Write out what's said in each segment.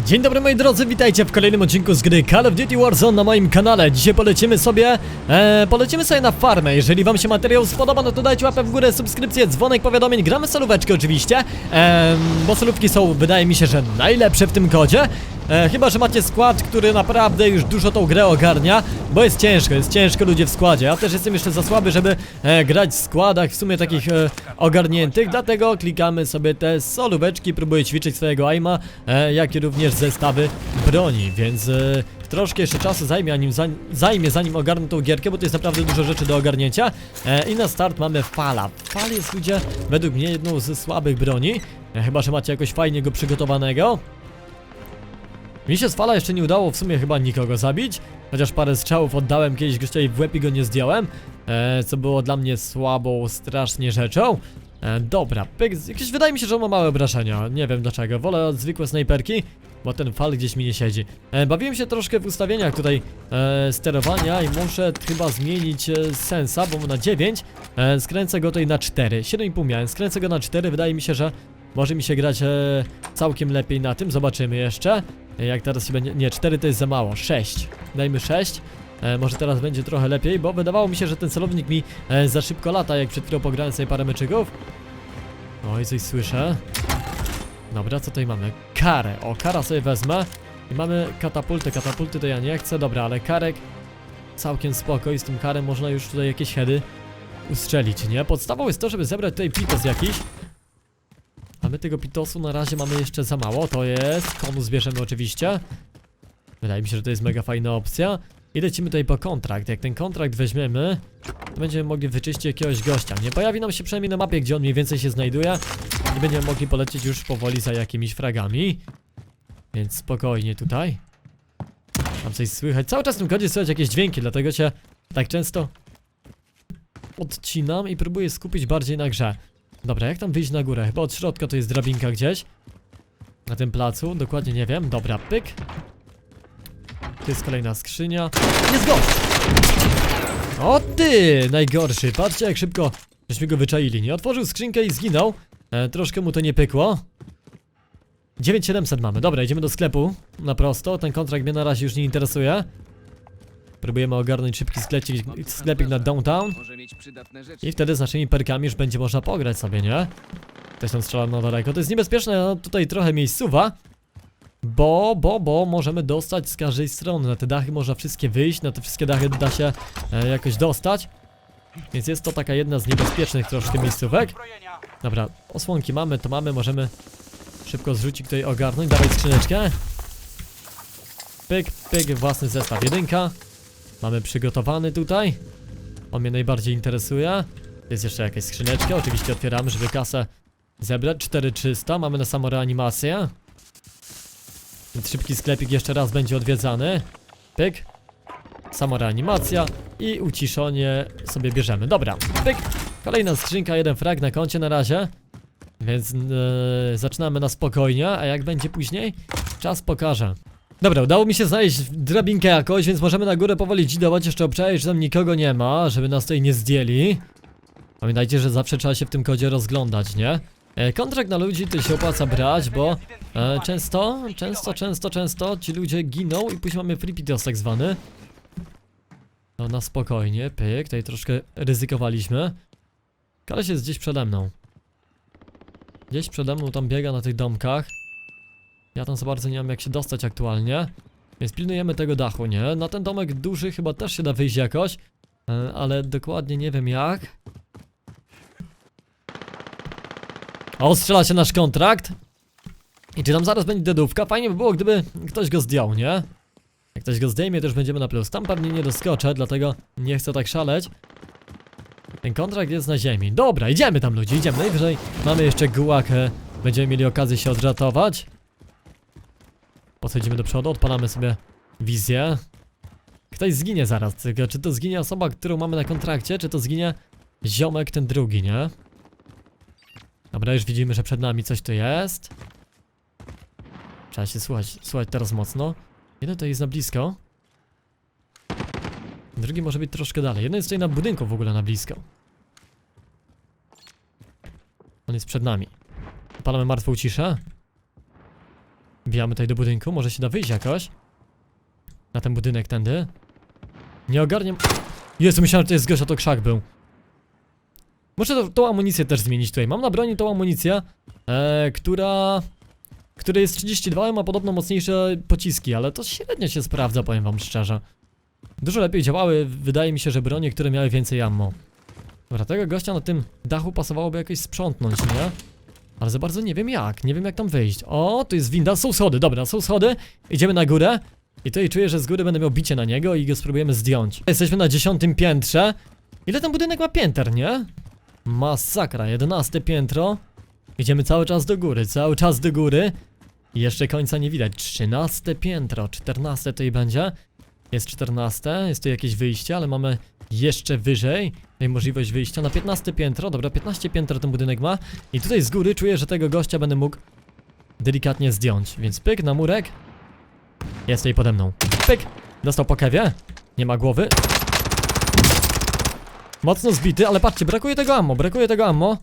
Dzień dobry moi drodzy, witajcie w kolejnym odcinku z gry Call of Duty Warzone na moim kanale. Dzisiaj polecimy sobie, e, polecimy sobie na farmę. Jeżeli wam się materiał spodoba, no to dajcie łapę w górę, subskrypcję, dzwonek powiadomień, gramy solóweczkę oczywiście, e, bo solówki są, wydaje mi się, że najlepsze w tym kodzie. E, chyba, że macie skład, który naprawdę już dużo tą grę ogarnia, bo jest ciężko, jest ciężko ludzie w składzie. Ja też jestem jeszcze za słaby, żeby e, grać w składach w sumie takich e, ogarniętych, dlatego klikamy sobie te solóweczki, próbuję ćwiczyć swojego aima, e, jak i również zestawy broni, więc e, troszkę jeszcze czasu zajmie, zanim, zanim, zajmie, zanim ogarnę tą gierkę, bo to jest naprawdę dużo rzeczy do ogarnięcia. E, I na start mamy fala. Fal jest ludzie, według mnie jedną ze słabych broni, e, chyba, że macie jakoś fajnie go przygotowanego. Mi się z fala jeszcze nie udało w sumie chyba nikogo zabić, chociaż parę strzałów oddałem kiedyś gościowi w łeb i go nie zdjąłem, e, co było dla mnie słabą strasznie rzeczą. E, dobra, pyk, jakieś wydaje mi się, że on ma małe obrażenia, nie wiem dlaczego, wolę zwykłe snajperki, bo ten fal gdzieś mi nie siedzi. E, bawiłem się troszkę w ustawieniach tutaj e, sterowania i muszę chyba zmienić e, sensa, bo na 9 e, skręcę go tutaj na 4, 7,5 miałem, skręcę go na 4, wydaje mi się, że może mi się grać e, całkiem lepiej na tym, zobaczymy jeszcze. E, Jak teraz się będzie. Nie, 4 to jest za mało. 6. Dajmy 6. E, może teraz będzie trochę lepiej, bo wydawało mi się, że ten celownik mi e, za szybko lata, jak przed chwilą pograłem sobie parę meczyków. Oj, coś słyszę. Dobra, co tutaj mamy? Karę. O, kara sobie wezmę. I mamy katapulty. Katapulty to ja nie chcę, dobra, ale karek całkiem spoko i z tym karem można już tutaj jakieś heady ustrzelić, nie? Podstawą jest to, żeby zebrać tutaj pitos jakiś. A my tego pitosu na razie mamy jeszcze za mało, to jest, konus bierzemy oczywiście? Wydaje mi się, że to jest mega fajna opcja. I lecimy tutaj po kontrakt, jak ten kontrakt weźmiemy To będziemy mogli wyczyścić jakiegoś gościa. Nie pojawi nam się przynajmniej na mapie, gdzie on mniej więcej się znajduje. I będziemy mogli polecieć już powoli za jakimiś fragami. Więc spokojnie tutaj. Mam coś słychać, cały czas w tym kodzie słychać jakieś dźwięki, dlatego cię tak często Odcinam i próbuję skupić bardziej na grze Dobra, jak tam wyjść na górę? Chyba od środka to jest drabinka gdzieś. Na tym placu, dokładnie nie wiem. Dobra, pyk. Tu jest kolejna skrzynia. Jest gość! O ty! Najgorszy. Patrzcie jak szybko żeśmy go wyczaili. Nie otworzył skrzynkę i zginął. E, troszkę mu to nie pykło. 9700 mamy. Dobra, idziemy do sklepu. Na prosto. Ten kontrakt mnie na razie już nie interesuje. Próbujemy ogarnąć szybki sklepik, sklepik na downtown. I wtedy z naszymi perkami już będzie można pograć sobie, nie? Ktoś tam strzela na daleko. To jest niebezpieczne, no tutaj trochę miejscowa. Bo, bo, bo możemy dostać z każdej strony. Na te dachy można wszystkie wyjść, na te wszystkie dachy da się e, jakoś dostać. Więc jest to taka jedna z niebezpiecznych troszkę miejscówek. Dobra, osłonki mamy, to mamy, możemy szybko zrzucić tutaj ogarnąć. Dawaj skrzyneczkę. Pyk, pyk, własny zestaw. Jedynka. Mamy przygotowany tutaj. On mnie najbardziej interesuje. Jest jeszcze jakaś skrzyneczka, oczywiście otwieramy, żeby kasę zebrać. 4300, mamy na samą reanimację. Więc szybki sklepik jeszcze raz będzie odwiedzany. Pyk. Sama reanimacja i uciszenie sobie bierzemy. Dobra, pyk. Kolejna skrzynka, jeden frag na koncie na razie. Więc e, zaczynamy na spokojnie, a jak będzie później, czas pokaże. Dobra, udało mi się znaleźć drabinkę jakoś, więc możemy na górę powoli dzidować, jeszcze obczaić, że tam nikogo nie ma, żeby nas tutaj nie zdjęli. Pamiętajcie, że zawsze trzeba się w tym kodzie rozglądać, nie? E, kontrakt na ludzi to się opłaca brać, bo e, często, często, często, często ci ludzie giną i później mamy free pitos tak zwany. No na spokojnie, pyk, tutaj troszkę ryzykowaliśmy. Koleś jest gdzieś przede mną. Gdzieś przede mną tam biega na tych domkach. Ja tam za bardzo nie mam jak się dostać aktualnie. Więc pilnujemy tego dachu, nie? Na ten domek duży chyba też się da wyjść jakoś. e, Ale dokładnie nie wiem jak. O, strzela się nasz kontrakt. I czy tam zaraz będzie dedówka? Fajnie by było, gdyby ktoś go zdjął, nie? Jak ktoś go zdejmie, to już będziemy na plus. Tam pewnie nie doskoczę, dlatego nie chcę tak szaleć. Ten kontrakt jest na ziemi. Dobra, idziemy tam ludzie, idziemy. Najwyżej mamy jeszcze gułakę. Będziemy mieli okazję się odratować. Podchodzimy do przodu, odpalamy sobie wizję. Ktoś zginie zaraz, czy to zginie osoba, którą mamy na kontrakcie, czy to zginie ziomek ten drugi, nie? Dobra, już widzimy, że przed nami coś tu jest. Trzeba się słuchać, słuchać teraz mocno. Jeden to jest na blisko. Drugi może być troszkę dalej. Jeden jest tutaj na budynku w ogóle na blisko. On jest przed nami. Palamy martwą ciszę. Wbijamy tutaj do budynku, może się da wyjść jakoś. Na ten budynek tędy. Nie ogarniam. Jezu, myślałem, że to jest gość, a to krzak był. Muszę to, tą amunicję też zmienić tutaj. Mam na broni tą amunicję, e, która... Która jest 32 i ma podobno mocniejsze pociski, ale to średnio się sprawdza, powiem wam szczerze. Dużo lepiej działały, wydaje mi się, że bronie, które miały więcej ammo. Dobra, tego gościa na tym dachu pasowałoby jakoś sprzątnąć, nie? Ale za bardzo nie wiem jak, nie wiem jak tam wyjść. O, tu jest winda, są schody, dobra, są schody. Idziemy na górę. I tutaj czuję, że z góry będę miał bicie na niego i go spróbujemy zdjąć. Jesteśmy na dziesiątym piętrze. Ile ten budynek ma pięter, nie? Masakra, jedenaste piętro. Idziemy cały czas do góry, cały czas do góry. Jeszcze końca nie widać. Trzynaste piętro, czternaste tutaj będzie. Jest czternaste, jest tu jakieś wyjście, ale mamy jeszcze wyżej. Tutaj możliwość wyjścia na 15 piętro. Dobra, 15 piętro ten budynek ma. I tutaj z góry czuję, że tego gościa będę mógł delikatnie zdjąć. Więc pyk na murek. Jest tutaj pode mną. Pyk! Dostał po kewie. Nie ma głowy. Mocno zbity, ale patrzcie, brakuje tego ammo, brakuje tego ammo.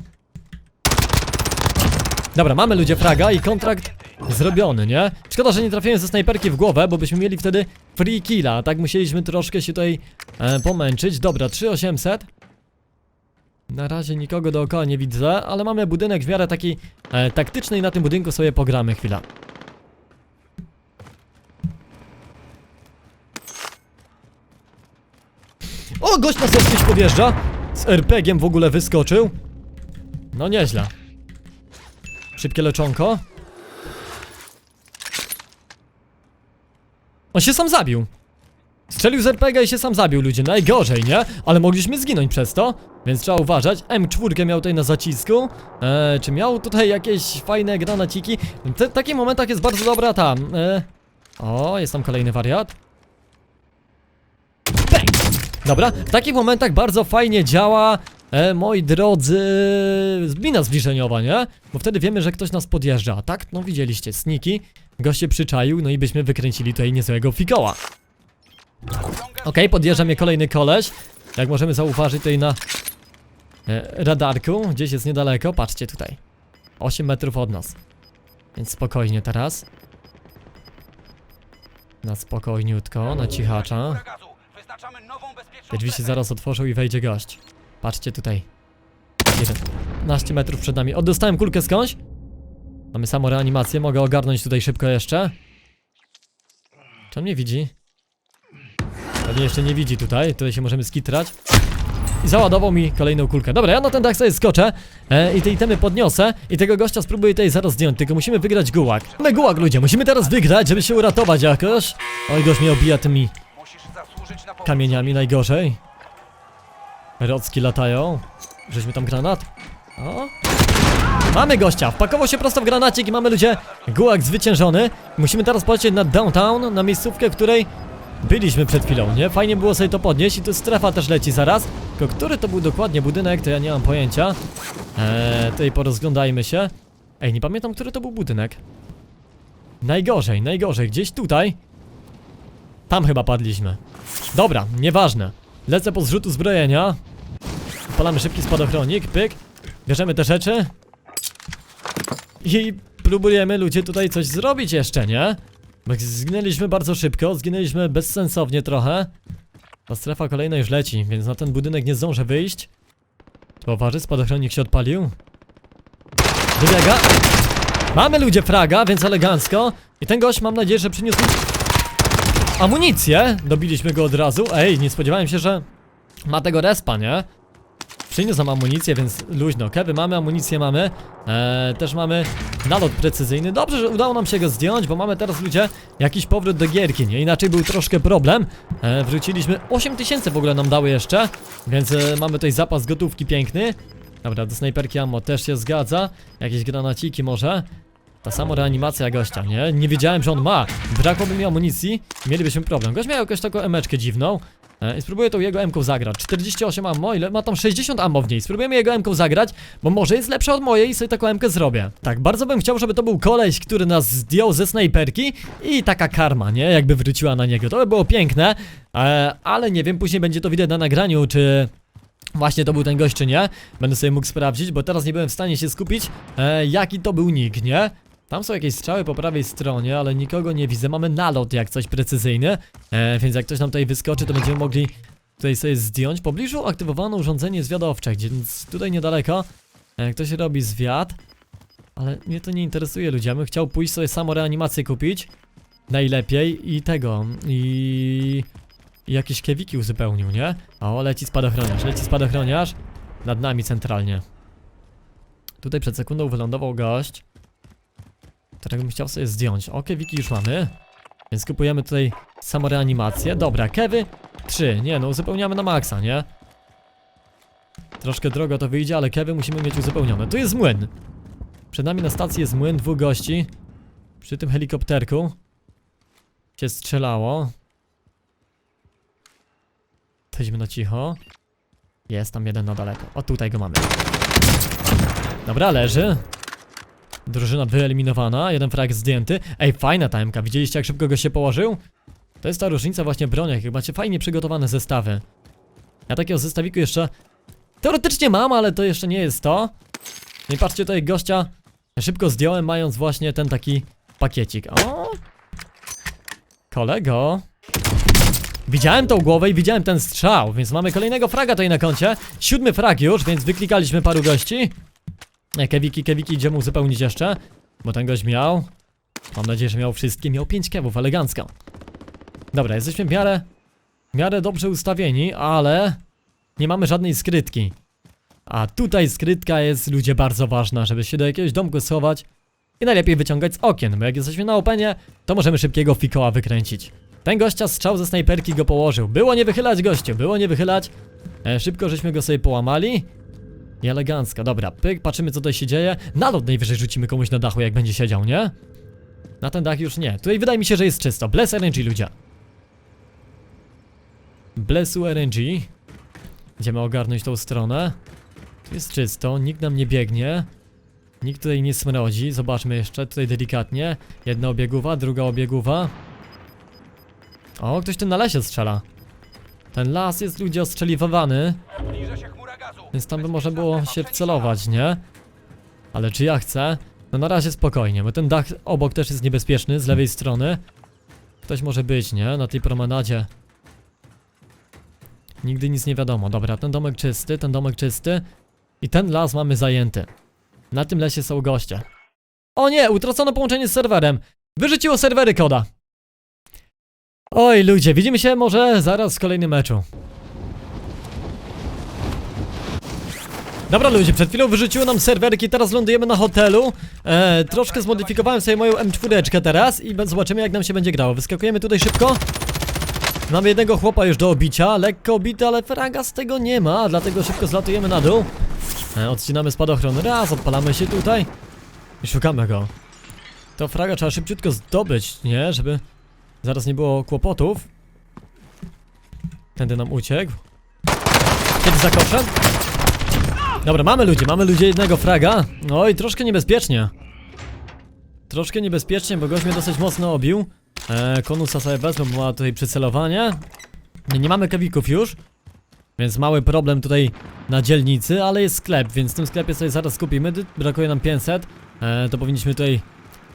Dobra, mamy ludzie fraga i kontrakt zrobiony, nie? Szkoda, że nie trafiłem ze snajperki w głowę, bo byśmy mieli wtedy free killa. Tak musieliśmy troszkę się tutaj e, pomęczyć. Dobra, 3800. Na razie nikogo dookoła nie widzę, ale mamy budynek w miarę taki e, taktyczny i na tym budynku sobie pogramy chwilę. O, gość nas jakiś podjeżdża. Z RPG-iem w ogóle wyskoczył. No nieźle. Szybkie leczonko. On się sam zabił. Strzelił z RPG i się sam zabił, ludzie. Najgorzej, nie? Ale mogliśmy zginąć przez to, więc trzeba uważać. M4 miał tutaj na zacisku. Eee, czy miał tutaj jakieś fajne granaciki? W takich momentach jest bardzo dobra ta. E, o, jest tam kolejny wariat. Bang! Dobra, w takich momentach bardzo fajnie działa, e, moi drodzy, mina zbliżeniowa, nie? Bo wtedy wiemy, że ktoś nas podjeżdża, tak? No widzieliście, sniki, gość się przyczaił, no i byśmy wykręcili tutaj niezłego fikoła. Okej, podjeżdża mnie kolejny koleś, jak możemy zauważyć tutaj na e, radarku, gdzieś jest niedaleko, patrzcie tutaj, 8 metrów od nas, więc spokojnie teraz. Na spokojniutko, na cichacza. Się zaraz otworzą i wejdzie gość. Patrzcie tutaj. 11 metrów przed nami. O, dostałem kulkę skądś? Mamy samo reanimację, mogę ogarnąć tutaj szybko jeszcze. Czy on mnie widzi? Pewnie jeszcze nie widzi tutaj, tutaj się możemy skitrać. I załadował mi kolejną kulkę. Dobra, ja na ten dach sobie skoczę e, i te itemy podniosę i tego gościa spróbuję tutaj zaraz zdjąć, tylko musimy wygrać gułak. Mamy gułak, ludzie, musimy teraz wygrać, żeby się uratować jakoś. Oj, gość mnie obija tymi kamieniami najgorzej. Rocki latają. Żeśmy tam granat. O. Mamy gościa, wpakował się prosto w granacik i mamy ludzie gułak zwyciężony. Musimy teraz polecieć na downtown, na miejscówkę, w której byliśmy przed chwilą, nie? Fajnie było sobie to podnieść i tu strefa też leci zaraz. Tylko który to był dokładnie budynek, to ja nie mam pojęcia. Eee, tutaj porozglądajmy się. Ej, nie pamiętam, który to był budynek. Najgorzej, najgorzej, gdzieś tutaj. Tam chyba padliśmy. Dobra, nieważne. Lecę po zrzutu zbrojenia. Palamy szybki spadochronik, pyk. Bierzemy te rzeczy. I próbujemy ludzie tutaj coś zrobić jeszcze, nie? Bo zginęliśmy bardzo szybko, zginęliśmy bezsensownie trochę. Ta strefa kolejna już leci, więc na ten budynek nie zdążę wyjść. Uważać, spadochronik się odpalił. Wybiega. Mamy ludzie fraga, więc elegancko. I ten gość mam nadzieję, że przyniósł amunicję. Dobiliśmy go od razu. Ej, nie spodziewałem się, że ma tego respa, nie? Przyniósł amunicję, więc luźno. Kewy mamy, amunicję mamy. Eee, też mamy nalot precyzyjny. Dobrze, że udało nam się go zdjąć, bo mamy teraz ludzie jakiś powrót do gierki, nie? Inaczej był troszkę problem. Eee, wróciliśmy. 8000 w ogóle nam dały jeszcze, więc e, mamy tutaj zapas gotówki piękny. Dobra, do snajperki ammo też się zgadza. Jakieś granaciki może. Ta sama reanimacja gościa, nie? Nie wiedziałem, że on ma. Brakłoby mi amunicji, mielibyśmy problem. Gość miał jakąś taką emeczkę dziwną. E, I spróbuję tą jego M-ką zagrać. 48 ammo, ile? Ma tam 60 ammo w niej. Spróbujemy jego M-ką zagrać, bo może jest lepsza od mojej i sobie taką M-kę zrobię. Tak, bardzo bym chciał, żeby to był koleś, który nas zdjął ze snajperki i taka karma, nie? Jakby wróciła na niego. To by było piękne, e, ale nie wiem, później będzie to widać na nagraniu, czy Właśnie to był ten gość, czy nie? Będę sobie mógł sprawdzić, bo teraz nie byłem w stanie się skupić, e, jaki to był nick, nie? Tam są jakieś strzały po prawej stronie, ale nikogo nie widzę. Mamy nalot jak coś precyzyjny, e, więc jak ktoś nam tutaj wyskoczy, to będziemy mogli tutaj sobie zdjąć. W pobliżu aktywowano urządzenie zwiadowcze, więc tutaj niedaleko e, ktoś robi zwiat. Ale mnie to nie interesuje ludzie, ja bym chciał pójść sobie samo reanimację kupić. Najlepiej i tego, i... i jakieś kewiki uzupełnił, nie? O, leci spadochroniarz, leci spadochroniarz. Nad nami centralnie. Tutaj przed sekundą wylądował gość, którego bym chciał sobie zdjąć. O, kewiki już mamy. Więc kupujemy tutaj samoreanimację. Dobra, kewy 3. Nie no, uzupełniamy na maksa, nie? Troszkę drogo to wyjdzie, ale kewy musimy mieć uzupełnione. Tu jest młyn. Przed nami na stacji jest młyn, dwóch gości. Przy tym helikopterku się strzelało. Chodźmy na cicho. Jest tam jeden na daleko. O, tutaj go mamy. Dobra, leży. Drużyna wyeliminowana, jeden frag zdjęty. Ej, fajna timeka, widzieliście jak szybko go się położył? To jest ta różnica właśnie w broniach, jak macie fajnie przygotowane zestawy. Ja takiego zestawiku jeszcze teoretycznie mam, ale to jeszcze nie jest to. I patrzcie tutaj gościa szybko zdjąłem mając właśnie ten taki pakiecik. O! Kolego. Widziałem tą głowę i widziałem ten strzał, więc mamy kolejnego fraga tutaj na koncie. Siódmy frag już, więc wyklikaliśmy paru gości. E, Kewiki, kewiki idziemy uzupełnić jeszcze, bo ten gość miał. Mam nadzieję, że miał wszystkie. Miał 5 kewów, elegancko. Dobra, jesteśmy w miarę, w miarę dobrze ustawieni, ale nie mamy żadnej skrytki. A tutaj skrytka jest, ludzie, bardzo ważna, żeby się do jakiegoś domku schować i najlepiej wyciągać z okien, bo jak jesteśmy na openie, to możemy szybkiego fikoła wykręcić. Ten gościa strzał ze snajperki go położył. Było nie wychylać gościu, było nie wychylać. E, szybko żeśmy go sobie połamali. I elegancko, dobra, pyk, patrzymy co tutaj się dzieje. Nalot najwyżej rzucimy komuś na dachu, jak będzie siedział, nie? Na ten dach już nie. Tutaj wydaje mi się, że jest czysto. Bless RNG, ludzie. Blessu RNG. Idziemy ogarnąć tą stronę. Tu jest czysto, nikt nam nie biegnie. Nikt tutaj nie smrodzi. Zobaczmy jeszcze, tutaj delikatnie. Jedna obieguwa, druga obieguwa. O, ktoś tu na lesie strzela. Ten las jest ludzie ostrzeliwowany. Zbliża się. Więc tam by można było się wcelować, nie? Ale czy ja chcę? No na razie spokojnie, bo ten dach obok też jest niebezpieczny, z lewej strony. Ktoś może być, nie? Na tej promenadzie. Nigdy nic nie wiadomo. Dobra, ten domek czysty, ten domek czysty. I ten las mamy zajęty. Na tym lesie są goście. O nie, utracono połączenie z serwerem. Wyrzuciło serwery koda. Oj ludzie, widzimy się może zaraz w kolejnym meczu. Dobra ludzie, przed chwilą wyrzuciło nam serwerki, teraz lądujemy na hotelu. E, Troszkę zmodyfikowałem sobie moją M4 teraz i zobaczymy jak nam się będzie grało. Wyskakujemy tutaj szybko. Mamy jednego chłopa już do obicia, lekko obity, ale fraga z tego nie ma Dlatego szybko zlatujemy na dół. E, Odcinamy spadochron, raz, odpalamy się tutaj I szukamy go. To fraga trzeba szybciutko zdobyć, nie? Żeby zaraz nie było kłopotów. Tędy nam uciekł. Kiedy za koszem? Dobra, mamy ludzie, mamy ludzie jednego fraga. Oj, troszkę niebezpiecznie. Troszkę niebezpiecznie, bo gość mnie dosyć mocno obił. E, konusa sobie wezmę, bo ma tutaj przycelowanie. Nie, mamy kewików już. Więc mały problem tutaj na dzielnicy, ale jest sklep, więc w tym sklepie sobie zaraz kupimy. Brakuje nam 500. E, to powinniśmy tutaj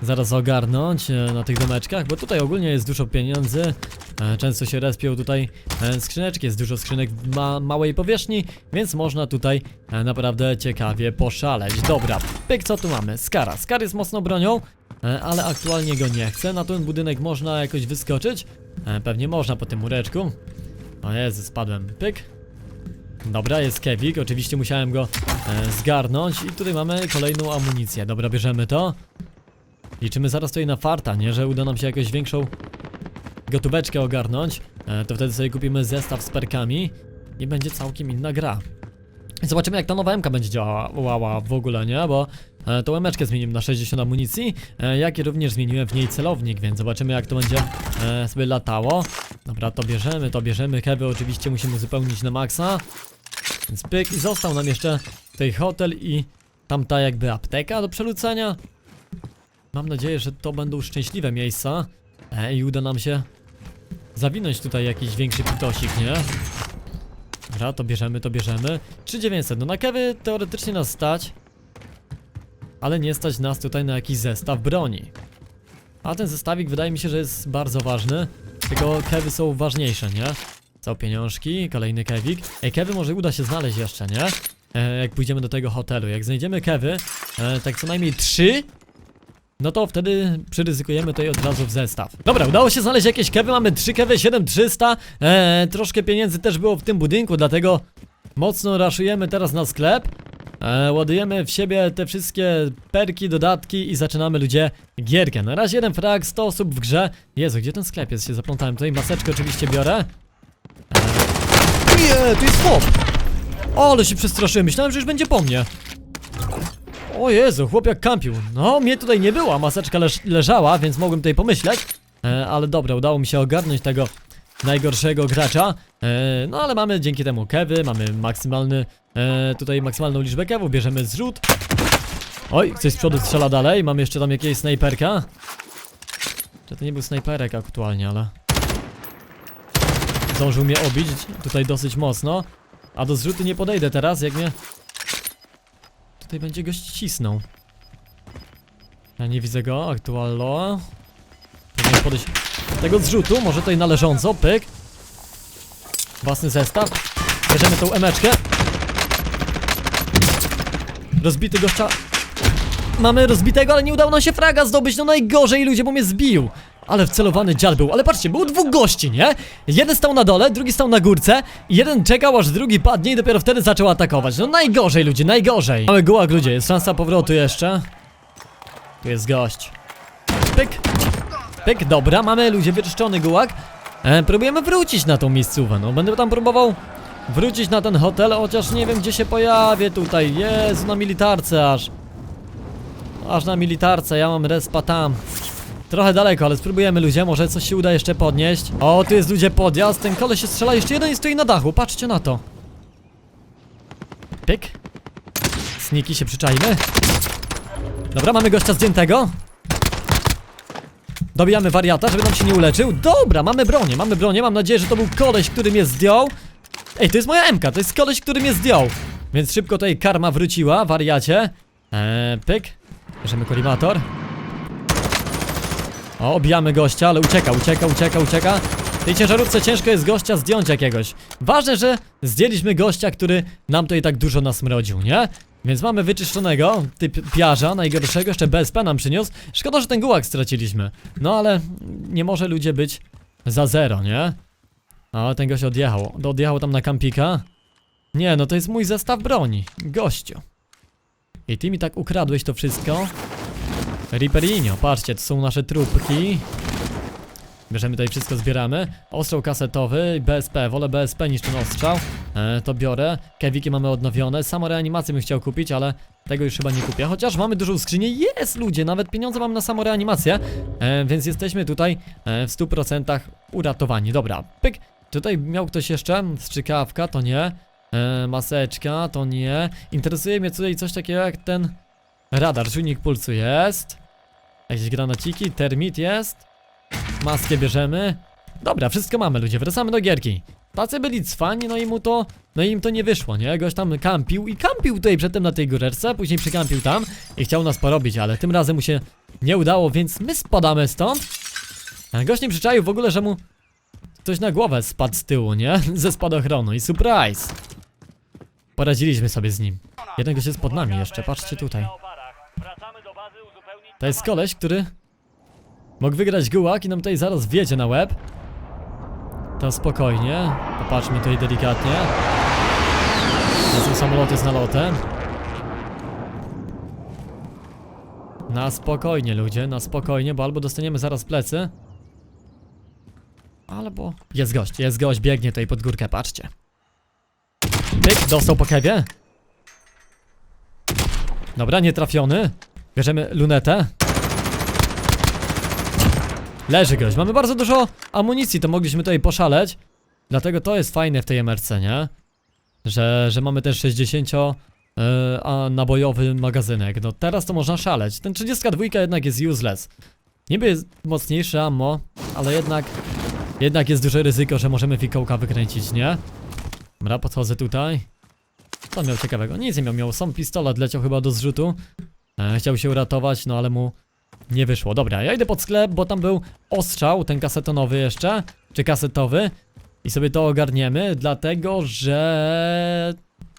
zaraz ogarnąć e, na tych domeczkach, bo tutaj ogólnie jest dużo pieniędzy. E, często się respią tutaj e, skrzyneczki, jest dużo skrzynek ma małej powierzchni, więc można tutaj naprawdę ciekawie poszaleć. Dobra, pyk, co tu mamy? Skara. Skar jest mocno bronią, ale aktualnie go nie chcę. Na ten budynek można jakoś wyskoczyć? Pewnie można po tym mureczku. O Jezu, spadłem. Pyk. Dobra, jest Kevik, oczywiście musiałem go e, zgarnąć i tutaj mamy kolejną amunicję. Dobra, bierzemy to. Liczymy zaraz tutaj na farta, nie? Że uda nam się jakąś większą gotóweczkę ogarnąć. E, to wtedy sobie kupimy zestaw z perkami i będzie całkiem inna gra. Zobaczymy jak ta nowa MK będzie działała w ogóle, nie? Bo e, tą Meczkę zmieniłem na 60 amunicji, e, jak i również zmieniłem w niej celownik, więc zobaczymy jak to będzie e, sobie latało. Dobra, to bierzemy, to bierzemy. Kewy oczywiście musimy uzupełnić na maksa. Więc pyk i został nam jeszcze tutaj hotel i tamta jakby apteka do przelucenia. Mam nadzieję, że to będą szczęśliwe miejsca e, i uda nam się zawinąć tutaj jakiś większy pitosik, nie? Dobra, to bierzemy, to bierzemy. 3900, no na kewy teoretycznie nas stać. ale nie stać nas tutaj na jakiś zestaw broni. A ten zestawik wydaje mi się, że jest bardzo ważny, tylko kewy są ważniejsze, nie? Są pieniążki, kolejny kewik. Ej, kewy może uda się znaleźć jeszcze, nie? E, jak pójdziemy do tego hotelu. Jak znajdziemy kewy, e, tak co najmniej trzy, no to wtedy przyryzykujemy tutaj od razu w zestaw. Dobra, udało się znaleźć jakieś kewy, mamy 3 kewy, 7300. Eee, troszkę pieniędzy też było w tym budynku, dlatego mocno raszujemy teraz na sklep. Eee, ładujemy w siebie te wszystkie perki, dodatki i zaczynamy ludzie gierkę. Na razie jeden frag, 100 osób w grze. Jezu, gdzie ten sklep jest? Się zaplątałem tutaj. Maseczkę oczywiście biorę. Eee, nie, tu jest chłop. O, ale się przestraszyłem, myślałem, że już będzie po mnie. O Jezu, chłop jak kampił. No, mnie tutaj nie było, maseczka leż leżała, więc mogłem tutaj pomyśleć. E, ale dobra, udało mi się ogarnąć tego najgorszego gracza. E, no ale mamy dzięki temu kewy, mamy maksymalny, e, tutaj maksymalną liczbę kewów, bierzemy zrzut. Oj, ktoś z przodu strzela dalej, mamy jeszcze tam jakiegoś snajperka. Czy to nie był snajperek aktualnie, ale... Zdążył mnie obić tutaj dosyć mocno. A do zrzutu nie podejdę teraz, jak mnie Tutaj będzie gość cisnął. Ja nie widzę go, aktualno. Powinien podejść tego zrzutu, może tutaj należąco, pyk. Własny zestaw. Bierzemy tą emeczkę. Rozbity gościa. Mamy rozbitego, ale nie udało nam się fraga zdobyć, no najgorzej ludzie, bo mnie zbił. Ale wcelowany dzial był, ale patrzcie, było dwóch gości, nie? Jeden stał na dole, drugi stał na górce jeden czekał aż drugi padnie i dopiero wtedy zaczął atakować. No najgorzej ludzie, najgorzej. Mamy gułak ludzie, jest szansa powrotu jeszcze. Tu jest gość. Pyk. Pyk, dobra, mamy ludzie wyczyszczony gułak. E, próbujemy wrócić na tą miejscówę, no będę tam próbował wrócić na ten hotel, chociaż nie wiem gdzie się pojawię tutaj. Jezu, na militarce aż. Aż na militarce, ja mam respa tam. Trochę daleko, ale spróbujemy ludzie, może coś się uda jeszcze podnieść. O, tu jest ludzie podjazd, ten koleś się strzela, jeszcze jeden jest tutaj na dachu, patrzcie na to. Pyk. Sniki się przyczajmy. Dobra, mamy gościa zdjętego. Dobijamy wariata, żeby nam się nie uleczył. Dobra, mamy bronię, mamy bronię, mam nadzieję, że to był koleś, który mnie zdjął. Ej, to jest moja MK, to jest koleś, który mnie zdjął. Więc szybko tutaj karma wróciła, wariacie. Eee, pyk. Bierzemy kolimator. O, obijamy gościa, ale ucieka, ucieka, ucieka, ucieka. Tej ciężarówce ciężko jest gościa zdjąć jakiegoś. Ważne, że zdjęliśmy gościa, który nam tutaj tak dużo nasmrodził, nie? Więc mamy wyczyszczonego, typ piarza, najgorszego, jeszcze BSP nam przyniósł. Szkoda, że ten gułak straciliśmy. No ale nie może ludzie być za zero, nie? O, ten gość odjechał. Odjechał tam na kampika. Nie, no to jest mój zestaw broni. Gościu. I ty mi tak ukradłeś to wszystko. Riperinho, patrzcie, to są nasze trupki. Bierzemy tutaj wszystko, zbieramy. Ostrzał kasetowy, BSP, wolę BSP niż ten ostrzał. E, to biorę. Kewiki mamy odnowione. Samo reanimację bym chciał kupić, ale tego już chyba nie kupię. Chociaż mamy dużą skrzynię. Jest ludzie, nawet pieniądze mam na samo reanimację. E, więc jesteśmy tutaj e, w 100% uratowani. Dobra, pyk. Tutaj miał ktoś jeszcze strzykawka, to nie. E, maseczka, to nie. Interesuje mnie tutaj coś takiego jak ten radar. Czujnik pulsu jest. Jakieś granaciki, termit jest. Maskę bierzemy. Dobra, wszystko mamy ludzie, wracamy do gierki. Tacy byli cwani, no i mu to, no i im to nie wyszło, nie? Goś tam kampił i kampił tutaj przedtem na tej górerce, później przykampił tam i chciał nas porobić, ale tym razem mu się nie udało, więc my spadamy stąd. A gość nie przyczaił w ogóle, że mu ktoś na głowę spadł z tyłu, nie? Ze spadochronu i surprise. Poradziliśmy sobie z nim. Jeden gość jest pod nami jeszcze, patrzcie tutaj. To jest koleś, który mógł wygrać gułak i nam tutaj zaraz wjedzie na łeb. To spokojnie. Popatrzmy tutaj delikatnie. To są samoloty z nalotem. Na spokojnie ludzie, na spokojnie, bo albo dostaniemy zaraz plecy. Albo... Jest gość, jest gość, biegnie tutaj pod górkę, patrzcie. Pyk, dostał po kewie. Dobra, nie trafiony. Bierzemy lunetę. Leży gość. Mamy bardzo dużo amunicji, to mogliśmy tutaj poszaleć. Dlatego to jest fajne w tej MRC, nie? Że, że mamy też 60 yy, a nabojowy magazynek. No teraz to można szaleć. Ten 32 jednak jest useless. Niby jest mocniejszy ammo, ale jednak jednak jest duże ryzyko, że możemy fikołka wykręcić, nie? Dobra, podchodzę tutaj. Co miał ciekawego? Nic nie miał, miał sam pistolet, leciał chyba do zrzutu. E, chciał się uratować, no ale mu nie wyszło. Dobra, ja idę pod sklep, bo tam był ostrzał, ten kasetonowy jeszcze, czy kasetowy. I sobie to ogarniemy, dlatego że...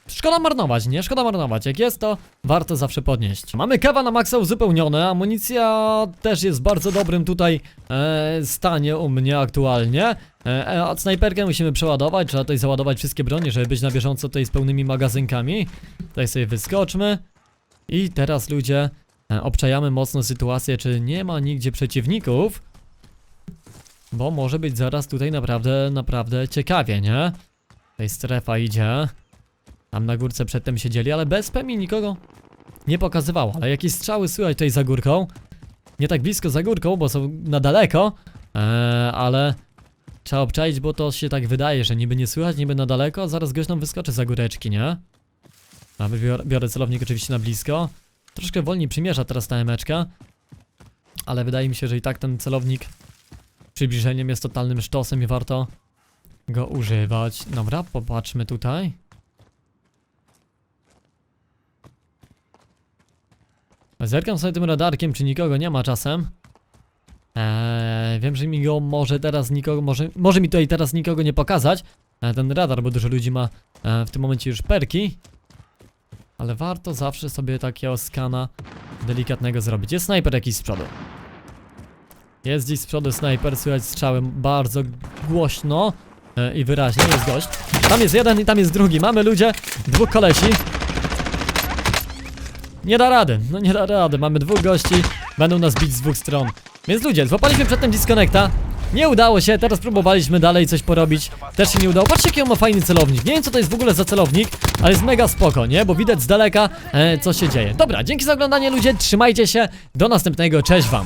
Szkoda marnować, nie? Szkoda marnować. Jak jest, to warto zawsze podnieść. Mamy kawa na maksa uzupełnione, amunicja też jest w bardzo dobrym tutaj e, stanie u mnie aktualnie. E, e, a snajperkę musimy przeładować, trzeba tutaj załadować wszystkie bronie, żeby być na bieżąco tutaj z pełnymi magazynkami. Tutaj sobie wyskoczmy. I teraz ludzie, e, obczajamy mocno sytuację, czy nie ma nigdzie przeciwników. Bo może być zaraz tutaj naprawdę, naprawdę ciekawie, nie? Tutaj strefa idzie. Tam na górce przedtem siedzieli, ale bez PMI nikogo nie pokazywało. Ale jakieś strzały słychać tutaj za górką. Nie tak blisko za górką, bo są na daleko. Eee, ale trzeba obczaić, bo to się tak wydaje, że niby nie słychać, niby na daleko, zaraz gość nam wyskoczy za góreczki, nie? A biorę, celownik oczywiście na blisko. Troszkę wolniej przymierza teraz ta emeczka. Ale wydaje mi się, że i tak ten celownik przybliżeniem jest totalnym sztosem i warto go używać. Dobra, popatrzmy tutaj. Zerkam sobie tym radarkiem, czy nikogo nie ma czasem. Eee, wiem, że mi go może teraz nikogo, może, może mi tutaj teraz nikogo nie pokazać. E, ten radar, bo dużo ludzi ma e, w tym momencie już perki. Ale warto zawsze sobie takiego skana delikatnego zrobić. Jest snajper jakiś z przodu. Jest gdzieś z przodu snajper, słychać strzały bardzo głośno e, i wyraźnie. Jest gość. Tam jest jeden i tam jest drugi. Mamy ludzie, dwóch kolesi. Nie da rady, no nie da rady. Mamy dwóch gości, będą nas bić z dwóch stron. Więc ludzie, złapaliśmy przedtem disconnecta. Nie udało się, teraz próbowaliśmy dalej coś porobić. Też się nie udało. Patrzcie, jaki on ma fajny celownik. Nie wiem, co to jest w ogóle za celownik, ale jest mega spoko, nie? Bo widać z daleka, e, co się dzieje. Dobra, dzięki za oglądanie, ludzie. Trzymajcie się. Do następnego. Cześć wam.